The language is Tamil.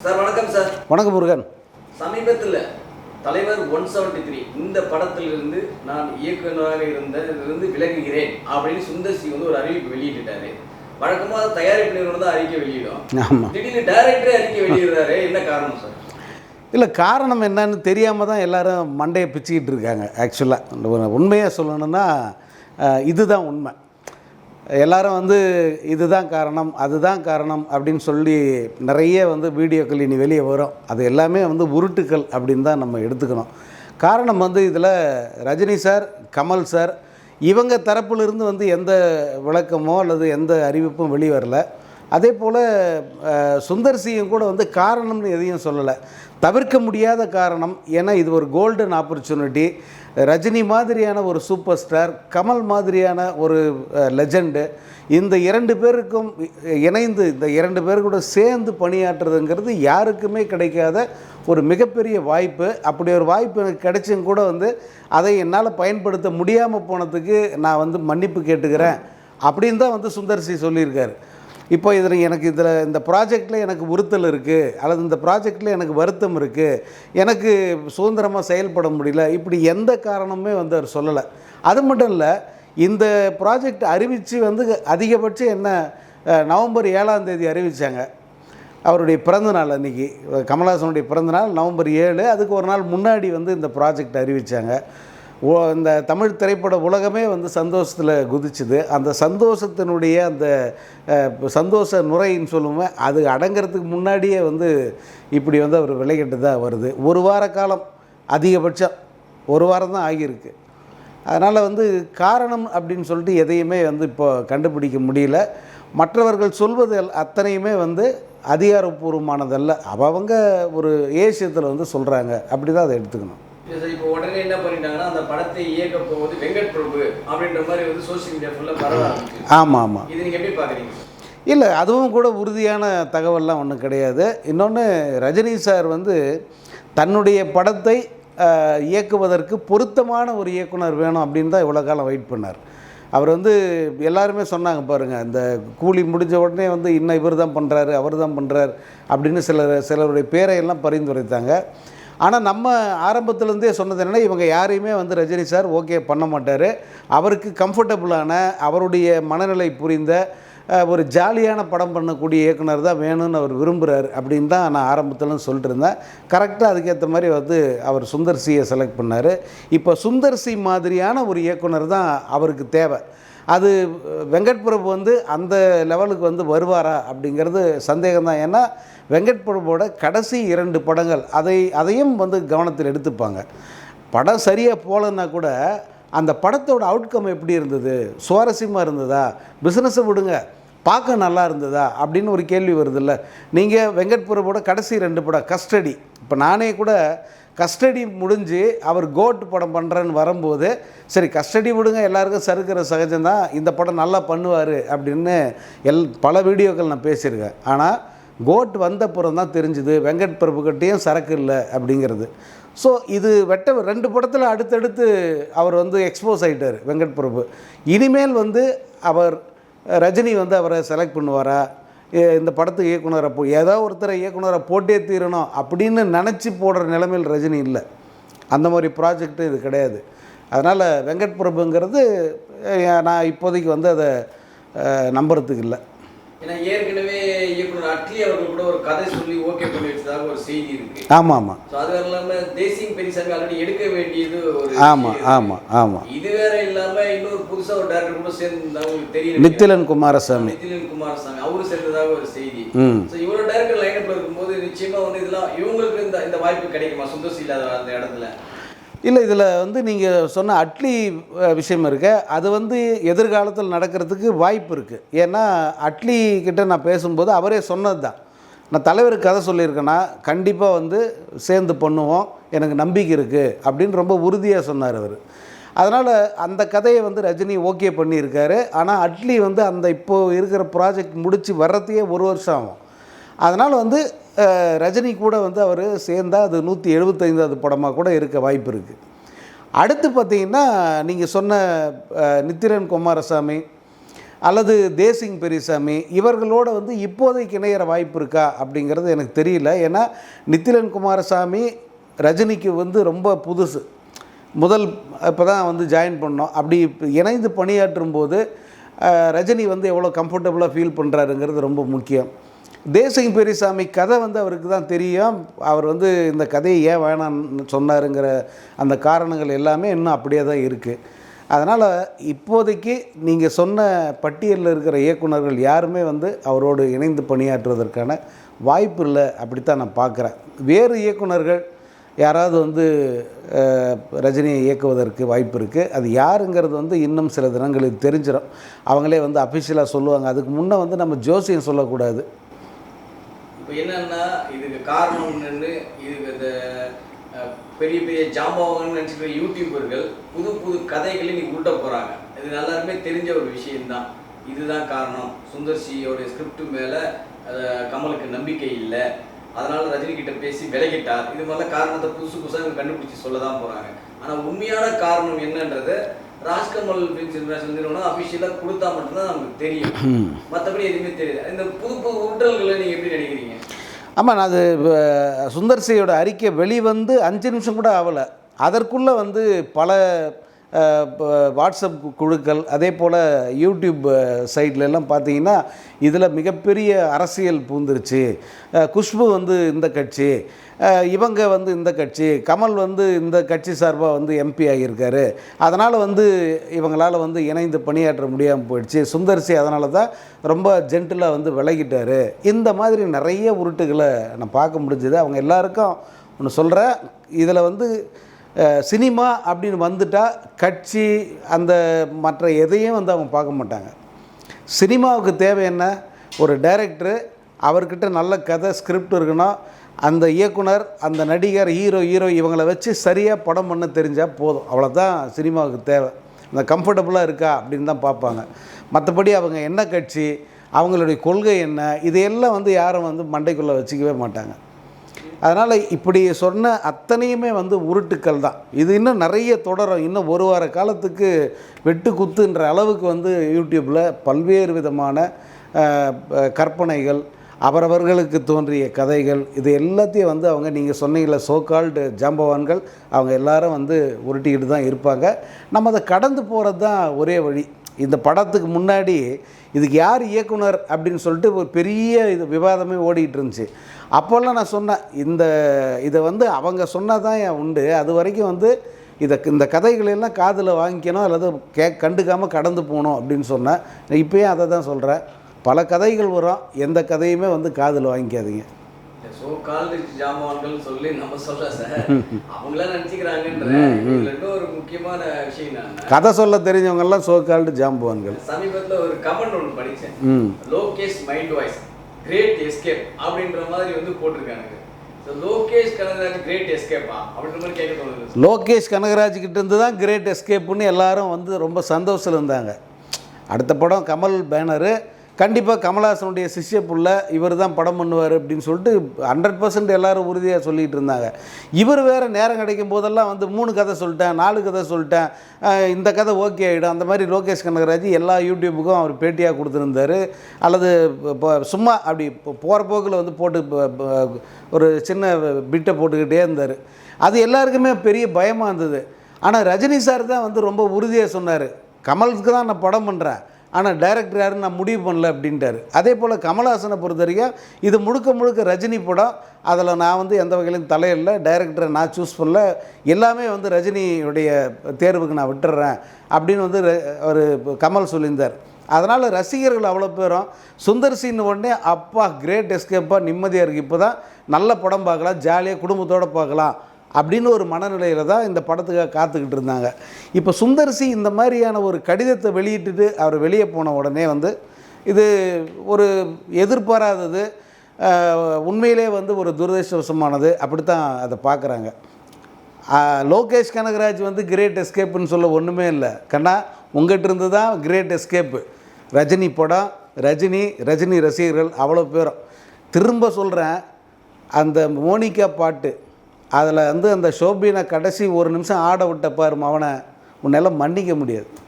சார் வணக்கம் சார். வணக்கம் முருகன். சமீபத்தில் தலைவர் ஒன் செவன்டி த்ரீ இந்த படத்திலிருந்து நான் இயக்குநராக இருந்த இருந்து விலகுகிறேன் அப்படின்னு சுந்தர் சி வந்து ஒரு அறிவிப்பு வெளியிட்டுட்டாரு. வழக்கமாக தயாரிப்பு நிறுவனம் தான் அறிக்கை வெளியிடும். ஆமாம் திடீர்னு டைரக்டரே அறிக்கை வெளியிடுறாரு. என்ன காரணம் சார்? இல்லை காரணம் என்னன்னு தெரியாமல் தான் எல்லாரும் மண்டையை பிச்சுக்கிட்டு இருக்காங்க ஆக்சுவலாக உண்மையாக சொல்லணும்னா அஹ், இதுதான் உண்மை. எல்லாரும் வந்து இதுதான் காரணம் அதுதான் காரணம் அப்படின்னு சொல்லி நிறைய வந்து வீடியோக்கள் இனி வெளியே வரும். அது எல்லாமே வந்து உருட்டுக்கள் அப்படின்னு தான் நம்ம எடுத்துக்கணும். காரணம் வந்து இதில் ரஜினி சார் கமல் சார் இவங்க தரப்பிலிருந்து வந்து எந்த விளக்கமோ அல்லது எந்த அறிவிப்பும் வெளிவரல. அதே போல் சுந்தர் சிங்கும் கூட வந்து காரணம்னு எதையும் சொல்லலை. தவிர்க்க முடியாத காரணம் ஏன்னா இது ஒரு கோல்டன் ஆப்பர்ச்சுனிட்டி ரஜினி மாதிரியான ஒரு சூப்பர் ஸ்டார் கமல் மாதிரியான ஒரு லெஜண்டு இந்த இரண்டு பேருக்கும் இணைந்து இந்த இரண்டு பேர் கூட சேர்ந்து பணியாற்றுறதுங்கிறது யாருக்குமே கிடைக்காத ஒரு மிகப்பெரிய வாய்ப்பு. அப்படி ஒரு வாய்ப்பு எனக்கு கிடைச்சும் கூட வந்து அதை என்னால் பயன்படுத்த முடியாமல் போனதுக்கு நான் வந்து மன்னிப்பு கேட்டுக்கிறேன். அப்படின்னு தான் வந்து சுந்தர்சி சொல்லியிருக்காரு. இப்போ இதில் எனக்கு இதில் இந்த ப்ராஜெக்டில் எனக்கு உறுத்தல் இருக்குது அல்லது இந்த ப்ராஜெக்டில் எனக்கு வருத்தம் இருக்குது எனக்கு சுதந்திரமாக செயல்பட முடியல இப்படி எந்த காரணமுமே வந்து அவர் சொல்லலை. அது மட்டும் இல்லை இந்த ப்ராஜெக்ட் அறிவித்து வந்து அதிகபட்சம் என்ன நவம்பர் ஏழாம் தேதி அறிவித்தாங்க அவருடைய பிறந்தநாள் அன்றைக்கி கமலஹாசனுடைய பிறந்தநாள் நவம்பர் ஏழு அதுக்கு ஒரு நாள் முன்னாடி வந்து இந்த ப்ராஜெக்ட் அறிவித்தாங்க ஓ இந்த தமிழ் திரைப்பட உலகமே வந்து சந்தோஷத்தில் குதிச்சுது. அந்த சந்தோஷத்தினுடைய அந்த சந்தோஷ நுரைன்னு சொல்லுவேன் அது அடங்கிறதுக்கு முன்னாடியே வந்து இப்படி வந்து அவர் விளையிட்டு தான் வருது. ஒரு வார காலம் அதிகபட்சம் ஒரு வாரம் தான் ஆகியிருக்கு. அதனால் வந்து காரணம் அப்படின்னு சொல்லிட்டு எதையுமே வந்து இப்போ கண்டுபிடிக்க முடியல. மற்றவர்கள் சொல்வது எல்- அத்தனையுமே வந்து அதிகாரப்பூர்வமானதல்ல. அவங்க ஒரு ஏசியத்தில் வந்து சொல்கிறாங்க அப்படி தான் அதை எடுத்துக்கணும். இல்லை சார் இப்போ உடனே என்ன பண்ணிட்டாங்கன்னா அந்த படத்தை இயக்க போவது வெங்கட் பிரபு அப்படின்ற மாதிரி வந்து சோஷியல் மீடியா ஃபுல்லாக பரவ ஆமாம் ஆமாம் இது நீங்கள் எப்படி பார்க்குறீங்க இல்லை அதுவும் கூட உறுதியான தகவல்லாம் ஒன்றும் கிடையாது. இன்னொன்று ரஜினி சார் வந்து தன்னுடைய படத்தை இயக்குவதற்கு பொருத்தமான ஒரு இயக்குனர் வேணும் அப்படின்னு தான் இவ்வளோ காலம் வெயிட் பண்ணார். அவர் வந்து எல்லாருமே சொன்னாங்க பாருங்கள் இந்த கூலி முடிஞ்ச உடனே வந்து இன்னும் இவர் தான் பண்ணுறாரு அவர் தான் பண்ணுறார் அப்படின்னு சிலர் சிலருடைய பேரை எல்லாம் பரிந்துரைத்தாங்க. ஆனால் நம்ம ஆரம்பத்துலேருந்தே சொன்னது என்னென்னா இவங்க யாரையுமே வந்து ரஜினி சார் ஓகே பண்ண மாட்டார். அவருக்கு கம்ஃபர்டபுளான அவருடைய மனநிலை புரிந்த ஒரு ஜாலியான படம் பண்ணக்கூடிய இயக்குனர் தான் வேணும்னு அவர் விரும்புகிறார் அப்படின்னு தான் நான் ஆரம்பத்தில் சொல்லிட்டு இருந்தேன். கரெக்டாக அதுக்கேற்ற மாதிரி வந்து அவர் சுந்தர் சியை செலக்ட் பண்ணார். இப்போ சுந்தர் சி மாதிரியான ஒரு இயக்குனர் தான் அவருக்கு தேவை. அது வெங்கட் பிரபு வந்து அந்த லெவலுக்கு வந்து வருவாரா அப்படிங்கிறது சந்தேகம்தான். ஏன்னா வெங்கட் பிரபுவோட கடைசி இரண்டு படங்கள் அதை அதையும் வந்து கவனத்தில் எடுத்துப்பாங்க. படம் சரியாக போகலன்னா கூட அந்த படத்தோட அவுட்கம் எப்படி இருந்தது? சுவாரஸ்யமாக இருந்ததா? பிஸ்னஸை விடுங்க. பார்க்க நல்லா இருந்ததா? அப்படின்னு ஒரு கேள்வி வருதுல்ல. நீங்கள் வெங்கட் பிரபுவோட கடைசி ரெண்டு படம் கஸ்டடி இப்போ நானே கூட கஸ்டடி முடிஞ்சு அவர் கோட் படம் பண்ணுறேன்னு வரும்போது சரி கஸ்டடி விடுங்க எல்லாருக்கும் சறுக்கிற சகஜம்தான் இந்த படம் நல்லா பண்ணுவார் அப்படின்னு எல் பல வீடியோக்கள் நான் பேசியிருக்கேன். ஆனால் கோட் வந்த புறம் தான் தெரிஞ்சுது வெங்கட் பிரபுக்கிட்டேயும் சரக்கு இல்லை அப்படிங்கிறது. ஸோ இது வெட்ட ரெண்டு படத்தில் அடுத்தடுத்து அவர் வந்து எக்ஸ்போஸ் ஆகிட்டார் வெங்கட் பிரபு. இனிமேல் வந்து அவர் ரஜினி வந்து அவரை செலக்ட் பண்ணுவாரா? இந்த படத்து இயக்குனரை போ ஏதோ ஒருத்தரை இயக்குனரை போட்டே தீரணும் அப்படின்னு நினச்சி போடுற நிலைமையில் ரஜினி இல்லை. அந்த மாதிரி ப்ராஜெக்ட்டு இது கிடையாது. அதனால் வெங்கட் பிரபுங்கிறது நான் இப்போதைக்கு வந்து அதை நம்புறதுக்கு இல்லை. ஏன்னா ஏற்கனவே இயக்குனர் அட்லி அவர்கள் கூட ஒரு கதை சொல்லி ஓகே பண்ணி ஒரு செய்தி இருக்கு. ஆமாம் ஆமாம் அது வேற இல்லாம தேசியம் பெரியசாமி ஆல்ரெடி எடுக்க வேண்டியது ஒரு ஆமாம் ஆமாம் ஆமாம். இது வேற இல்லாம இன்னொரு புதுசா ஒரு டேரக்டர் கூட சேர்ந்து உங்களுக்கு தெரியும் நித்திலன் குமாரசாமி. நிதிலன் குமாரசாமி. அவரு சேர்ந்ததாக ஒரு செய்தி. ஸோ இவ்வளவு டேரக்டர் லைனப்ல இருக்கும்போது நிச்சயமா வந்து இதெல்லாம் இவங்களுக்கு இந்த இந்த வாய்ப்பு கிடைக்குமா? சுந்தர்சி இல்லாத அந்த இடத்துல. இல்லை இதில் வந்து நீங்கள் சொன்ன அட்லி விஷயம் இருக்க. அது வந்து எதிர்காலத்தில் நடக்கிறதுக்கு வாய்ப்பு இருக்குது ஏன்னா அட்லி கிட்ட நான் பேசும்போது அவரே சொன்னது தான் நான் தலைவருக்கு கதை சொல்லியிருக்கேன்னா கண்டிப்பாக வந்து சேர்ந்து பண்ணுவோம் எனக்கு நம்பிக்கை இருக்குது அப்படின்னு ரொம்ப உறுதியாக சொன்னார் அவர். அதனால் அந்த கதையை வந்து ரஜினி ஓகே பண்ணியிருக்காரு. ஆனால் அட்லி வந்து அந்த இப்போது இருக்கிற ப்ராஜெக்ட் முடித்து வர்றதையே ஒரு வருஷம் ஆகும். அதனால் வந்து ரஜினி கூட வந்து அவர் சேர்ந்தால் அது நூற்றி எழுபத்தைந்தாவது படமாக கூட இருக்க வாய்ப்பு இருக்குது அடுத்து பார்த்தீங்கன்னா நீங்கள் சொன்ன நித்திரன் குமாரசாமி அல்லது தேசிங் பெரியசாமி இவர்களோட வந்து இப்போதைக்கு இணையிற வாய்ப்பு இருக்கா அப்படிங்கிறது எனக்கு தெரியல. ஏன்னா நித்திலன் குமாரசாமி ரஜினிக்கு வந்து ரொம்ப புதுசு. முதல் இப்போ தான் வந்து ஜாயின் பண்ணோம். அப்படி இணைந்து பணியாற்றும் போது ரஜினி வந்து எவ்வளோ கம்ஃபர்டபுளாக ஃபீல் பண்ணுறாருங்கிறது ரொம்ப முக்கியம். தேசிங் பெரியசாமி கதை வந்து அவருக்கு தான் தெரியும். அவர் வந்து இந்த கதையை ஏன் வேணாம்னு சொன்னாருங்கிற அந்த காரணங்கள் எல்லாமே இன்னும் அப்படியே தான் இருக்குது அதனால் இப்போதைக்கு நீங்கள் சொன்ன பட்டியலில் இருக்கிற இயக்குனர்கள் யாருமே வந்து அவரோடு இணைந்து பணியாற்றுவதற்கான வாய்ப்பு இல்லை அப்படித்தான் நான் பார்க்குறேன். வேறு இயக்குனர்கள் யாராவது வந்து ரஜினியை இயக்குவதற்கு வாய்ப்பு இருக்குது அது யாருங்கிறது வந்து இன்னும் சில தினங்களுக்கு தெரிஞ்சிடும் அவங்களே வந்து அஃபிஷியலாக சொல்லுவாங்க. அதுக்கு முன்னே வந்து நம்ம ஜோசியம் சொல்லக்கூடாது. இப்போ என்னன்னா இதுக்கு காரணம் இதுக்கு இந்த பெரிய பெரிய ஜாம்பவாங்கன்னு நினச்சிக்கிற யூடியூபர்கள் புது புது கதைகளை நீ உருட்ட போகிறாங்க இது எல்லாருமே தெரிஞ்ச ஒரு விஷயம்தான். இதுதான் காரணம். சுந்தர் சியோட ஸ்கிரிப்ட் மேலே கமலுக்கு நம்பிக்கை இல்லை. அதனால ரஜினி கிட்ட பேசி விலகிட்டார் இது மாதிரிலாம் காரணத்தை புதுசு புதுசாக இவங்க கண்டுபிடிச்சி சொல்ல தான் போகிறாங்க ஆனால் உண்மையான காரணம் என்னன்றதை ராஜ்கமல் ஃபிலிம்ஸ் இன்டர்நேஷனல் நிறுவனம் அஃபிஷியலாக கொடுத்தா மட்டும்தான் நமக்கு தெரியும். மற்றபடி எதுவுமே தெரியாது இந்த புது புது உருட்டல்களை நீங்கள் எப்படி நினைக்கிறீங்க? ஆமாம் நான் அது சுந்தர்சியோட அறிக்கை வெளிவந்து அஞ்சு நிமிஷம் கூட ஆகலை அதற்குள்ளே வந்து பல வாட்ஸ்அப் குழுக்கள் அதே போல் யூடியூப் சைட்லெல்லாம் பார்த்தீங்கன்னா இதில் மிகப்பெரிய அரசியல் பூந்துருச்சு. குஷ்பு வந்து இந்த கட்சி இவங்க வந்து இந்த கட்சி கமல் வந்து இந்த கட்சி சார்பாக வந்து எம்பி ஆகியிருக்காரு. அதனால் வந்து இவங்களால் வந்து இணைந்து பணியாற்ற முடியாமல் போயிடுச்சு. சுந்தர்சி அதனால தான் ரொம்ப ஜென்டிலாக வந்து விலகிட்டார். இந்த மாதிரி நிறைய உருட்டுகளை நான் பார்க்க முடிஞ்சது. அவங்க எல்லாருக்கும் ஒன்று சொல்கிறேன் இதில் வந்து சினிமா அப்படின்னு வந்துட்டால் கட்சி அந்த மற்ற எதையும் வந்து அவங்க பார்க்க மாட்டாங்க. சினிமாவுக்கு தேவை என்ன? ஒரு டைரக்டரு அவர்கிட்ட நல்ல கதை ஸ்கிரிப்ட் இருக்கணும். அந்த இயக்குனர் அந்த நடிகர் ஹீரோ ஹீரோ இவங்களை வச்சு சரியாக படம் பண்ண தெரிஞ்சால் போதும். அவ்வளோதான் சினிமாவுக்கு தேவை. இந்த கம்ஃபர்டபுளாக இருக்கா அப்படின்னு தான் பார்ப்பாங்க. மற்றபடி அவங்க என்ன கட்சி அவங்களுடைய கொள்கை என்ன இதையெல்லாம் வந்து யாரும் வந்து மண்டைக்குள்ளே வச்சுக்கவே மாட்டாங்க. அதனால் இப்படி சொன்ன அத்தனையுமே வந்து உருட்டுக்கள் தான். இது இன்னும் நிறைய தொடரும். இன்னும் ஒரு வார காலத்துக்கு வெட்டு குத்துன்ற அளவுக்கு வந்து யூடியூப்பில் பல்வேறு விதமான கற்பனைகள் அவரவர்களுக்கு தோன்றிய கதைகள் இது எல்லாத்தையும் வந்து அவங்க நீங்கள் சொன்னீங்கள சோகால்டு ஜாம்பவான்கள் அவங்க எல்லாரும் வந்து உருட்டிக்கிட்டு தான் இருப்பாங்க. நம்ம அதை கடந்து போகிறது தான் ஒரே வழி. இந்த படத்துக்கு முன்னாடி இதுக்கு யார் இயக்குனர் அப்படின்னு சொல்லிட்டு ஒரு பெரிய இது விவாதமே ஓடிக்கிட்டு இருந்துச்சு. அப்போல்லாம் நான் சொன்னேன் இந்த இதை வந்து அவங்க சொன்னதான் தான் உண்டு. அது வரைக்கும் வந்து இதை இந்த கதைகளெல்லாம் காதில் வாங்கிக்கணும் அல்லது கே கண்டுக்காமல் கடந்து போகணும் அப்படின்னு சொன்னேன். இப்போயும் அதை தான் சொல்கிறேன் பல கதைகள் வரும் எந்த கதையுமே வந்து காதில் வாங்கிக்காதீங்க. சோ கால்டு ஜாமான்கள் சொல்லி நம்ம சொல்ல சார் அவங்களா நினைச்சுக்கிறாங்கன்ற இன்னும் ஒரு முக்கியமான விஷயம் கதை சொல்ல தெரிஞ்சவங்கெல்லாம் சோகால்டு ஜாம்புவான்கள். சமீபத்துல ஒரு கமெண்ட் ஒன்று படிச்சேன். ம். Lokesh mind voice great escape அப்படின்ற மாதிரி வந்து போட்டிருக்காங்க லோகேஷ் கனகராஜ் கிரேட் எஸ்கேப்பா அப்படின்ற மாதிரி கேட்க தோணுது லோகேஷ் கனகராஜ் கிட்ட இருந்து தான் கிரேட் எஸ்கேப்புன்னு எல்லாரும் வந்து ரொம்ப சந்தோஷத்தில் இருந்தாங்க. அடுத்த படம் கமல் பேனரு கண்டிப்பாக கமல்ஹாசனுடைய சிஷ்ய புள்ள இவர் தான் படம் பண்ணுவார் அப்படின்னு சொல்லிட்டு ஹண்ட்ரட் பர்சன்ட் எல்லாரும் உறுதியாக சொல்லிகிட்டு இருந்தாங்க. இவர் வேறு நேரம் கிடைக்கும் போதெல்லாம் வந்து மூணு கதை சொல்லிட்டேன் நாலு கதை சொல்லிட்டேன் இந்த கதை ஓகே ஆகிடும் அந்த மாதிரி லோகேஷ் கனகராஜ் எல்லா யூடியூபுக்கும் அவர் பேட்டியாக கொடுத்துருந்தாரு. அல்லது இப்போ சும்மா அப்படி போகிற போக்கில் வந்து போட்டு ஒரு சின்ன பிட்டை போட்டுக்கிட்டே இருந்தார். அது எல்லாருக்குமே பெரிய பயமாக இருந்தது. ஆனால் ரஜினி சார் தான் வந்து ரொம்ப உறுதியாக சொன்னார். கமலுக்கு தான் நான் படம் பண்ணுறேன் ஆனால் டைரக்டர் யாருன்னு நான் முடிவு பண்ணல அப்படின்ட்டாரு. அதே போல் கமல்ஹாசனை பொறுத்த வரைக்கும் இது முழுக்க முழுக்க ரஜினி படம். அதில் நான் வந்து எந்த வகையிலும் தலையில்லை டைரக்டரை நான் சூஸ் பண்ணல. எல்லாமே வந்து ரஜினியுடைய தேர்வுக்கு நான் விட்டுறேன் அப்படின்னு வந்து அவர் கமல் சொல்லியிருந்தார். அதனால் ரசிகர்கள் அவ்வளோ பேரும் சுந்தர் சீன் உடனே அப்பா கிரேட் எஸ்கேப்பாக நிம்மதியாக இருக்குது இப்போ தான் நல்ல படம் பார்க்கலாம். ஜாலியாக குடும்பத்தோடு பார்க்கலாம். அப்படின்னு ஒரு மனநிலையில் தான் இந்த படத்துக்காக காத்துக்கிட்டு இருந்தாங்க. இப்போ சுந்தர்சி இந்த மாதிரியான ஒரு கடிதத்தை வெளியிட்டுட்டு அவர் வெளியே போன உடனே வந்து இது ஒரு எதிர்பாராதது உண்மையிலே வந்து ஒரு துரதிருஷ்டவசமானது அப்படி தான் அதை பார்க்குறாங்க லோகேஷ் கனகராஜ் வந்து கிரேட் எஸ்கேப்புன்னு சொல்ல ஒன்றுமே இல்லை. கண்ணா உங்கள்கிட்ட இருந்து தான் கிரேட் எஸ்கேப்பு. ரஜினி படம் ரஜினி ரஜினி ரசிகர்கள் அவ்வளோ பேரும். திரும்ப சொல்கிறேன் அந்த மோனிகா பாட்டு அதில் வந்து அந்த ஷோபினை கடைசி ஒரு நிமிஷம் ஆட விட்ட பாரு அவனை உன்னால் மன்னிக்க முடியாது.